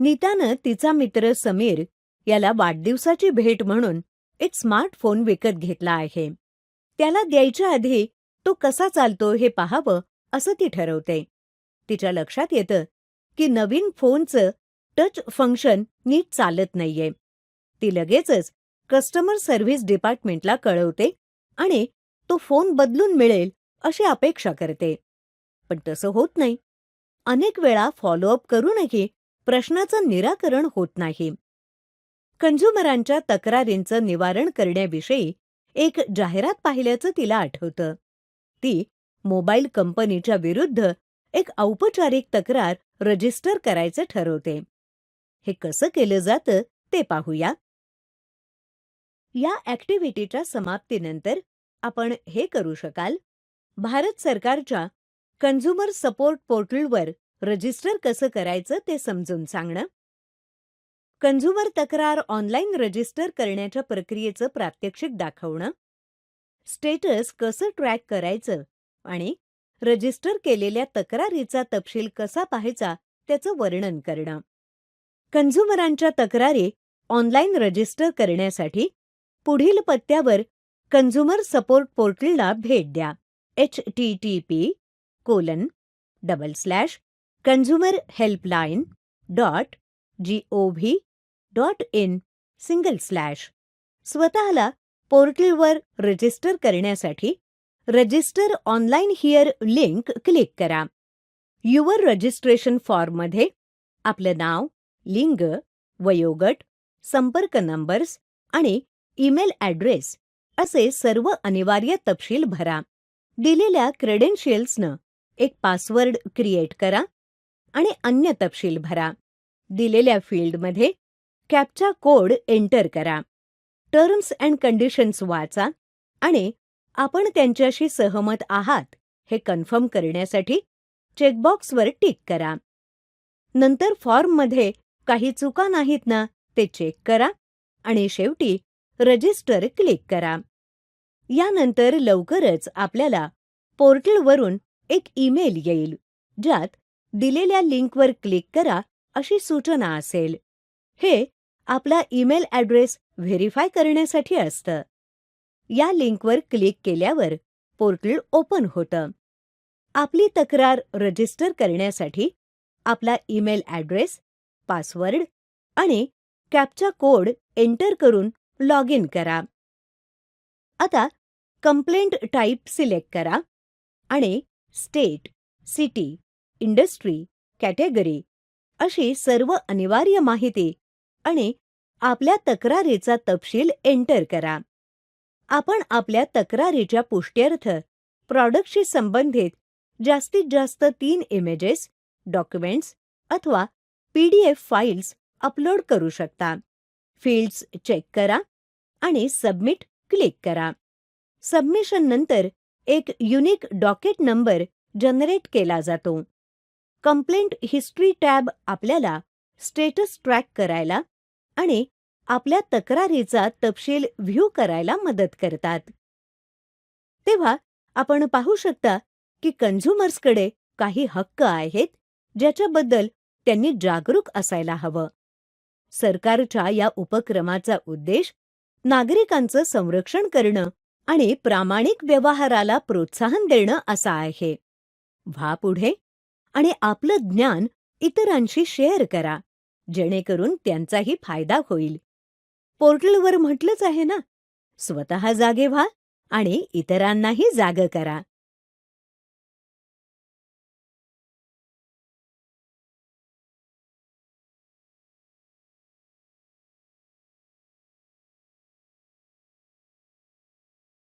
नीतानं तिचा मित्र समीर याला वाढदिवसाची भेट म्हणून एक स्मार्टफोन विकत घेतला आहे. त्याला द्यायच्या आधी तो कसा चालतो हे पाहावं असं ती ठरवते. तिच्या लक्षात येतं की नवीन फोनचं टच फंक्शन नीट चालत नाहीये. ती लगेचच कस्टमर सर्व्हिस डिपार्टमेंटला कळवते आणि तो फोन बदलून मिळेल अशी अपेक्षा करते. पण तसं होत नाही. अनेक वेळा फॉलोअप करूनही प्रश्नाचं निराकरण होत नाही. कंझ्युमरांच्या तक्रारींचं निवारण करण्याविषयी एक जाहिरात पाहिल्याचं तिला आठवतं. ती मोबाईल कंपनीच्या विरुद्ध एक औपचारिक तक्रार रजिस्टर करायचं ठरवते. हे कसं केलं जातं ते पाहूया. या ॲक्टिव्हिटीच्या समाप्तीनंतर आपण हे करू शकाल. भारत सरकारच्या कन्झ्युमर सपोर्ट पोर्टलवर रजिस्टर कसं करायचं ते समजून सांगणं. कंझ्युमर तक्रार ऑनलाईन रजिस्टर करण्याच्या प्रक्रियेचं प्रात्यक्षिक दाखवणं. स्टेटस कसं ट्रॅक करायचं आणि रजिस्टर केलेल्या तक्रारीचा तपशील कसा पाहायचा त्याचं वर्णन करणं. कन्झ्युमरांच्या तक्रारी ऑनलाईन रजिस्टर करण्यासाठी पुढील पत्त्यावर कन्झ्युमर सपोर्ट पोर्टलला भेट द्या. H T T P colon double slash consumer helpline dot G O V dot in single slash स्वतःला पोर्टलवर रजिस्टर करण्यासाठी register online here link click करा. युवर रजिस्ट्रेशन फॉर्ममध्ये आपलं नाव लिंग वयोगट संपर्क नंबर्स आणि ईमेल ॲड्रेस असे सर्व अनिवार्य तपशील भरा. दिलेल्या क्रेडेन्शियल्सनं एक पासवर्ड क्रिएट करा. आणि अन्य तपशील भरा. दिलेल्या फील्डमध्ये कॅपचा कोड एंटर करा. टर्म्स अँड कंडिशन्स वाचा आणि आपण त्यांच्याशी सहमत आहात हे कन्फर्म करण्यासाठी चेकबॉक्सवर टिक करा. नंतर फॉर्ममध्ये काही चुका नाहीत ना ते चेक करा आणि शेवटी रजिस्टर क्लिक करा. यानंतर लवकरच आपल्याला पोर्टलवरून एक ईमेल येईल ज्यात दिलेल्या लिंकवर क्लिक करा अशी सूचना असेल. हे आपला ईमेल ॲड्रेस व्हेरीफाय करण्यासाठी असतं. या लिंकवर क्लिक केल्यावर पोर्टल ओपन होतं. आपली तक्रार रजिस्टर करण्यासाठी आपला ईमेल ॲड्रेस पासवर्ड आणि कॅपचा कोड एंटर करून लॉग इन करा. आता कंप्लेंट टाईप सिलेक्ट करा आणि स्टेट सिटी इंडस्ट्री कॅटेगरी अशी सर्व अनिवार्य माहिती आणि आपल्या तक्रारीचा तपशील एंटर करा. आपण आपल्या तक्रारीच्या पुष्ट्यर्थ प्रॉडक्टशी संबंधित जास्तीत जास्त तीन इमेजेस डॉक्युमेंट्स अथवा पीडीएफ फाईल्स अपलोड करू शकता. फील्ड्स चेक करा आणि सबमिट क्लिक करा. सबमिशन नंतर एक युनिक डॉकेट नंबर जनरेट केला जातो. कंप्लेंट हिस्ट्री टॅब आपल्याला स्टेटस ट्रॅक करायला आणि आपल्या तक्रारीचा तपशील व्ह्यू करायला मदत करतात. तेव्हा आपण पाहू शकता की कन्झ्युमर्सकडे काही हक्क आहेत ज्याच्याबद्दल त्यांनी जागरूक असायला हवं. सरकारच्या या उपक्रमाचा उद्देश नागरिकांचं संरक्षण करणं आणि प्रामाणिक व्यवहाराला प्रोत्साहन देणं असा आहे. व्हा पुढे. आणि आपलं ज्ञान इतरांशी शेअर करा जेणेकरून त्यांचाही फायदा होईल. पोर्टलवर म्हटलंच आहे ना स्वतः जागे व्हा आणि इतरांनाही जाग करा.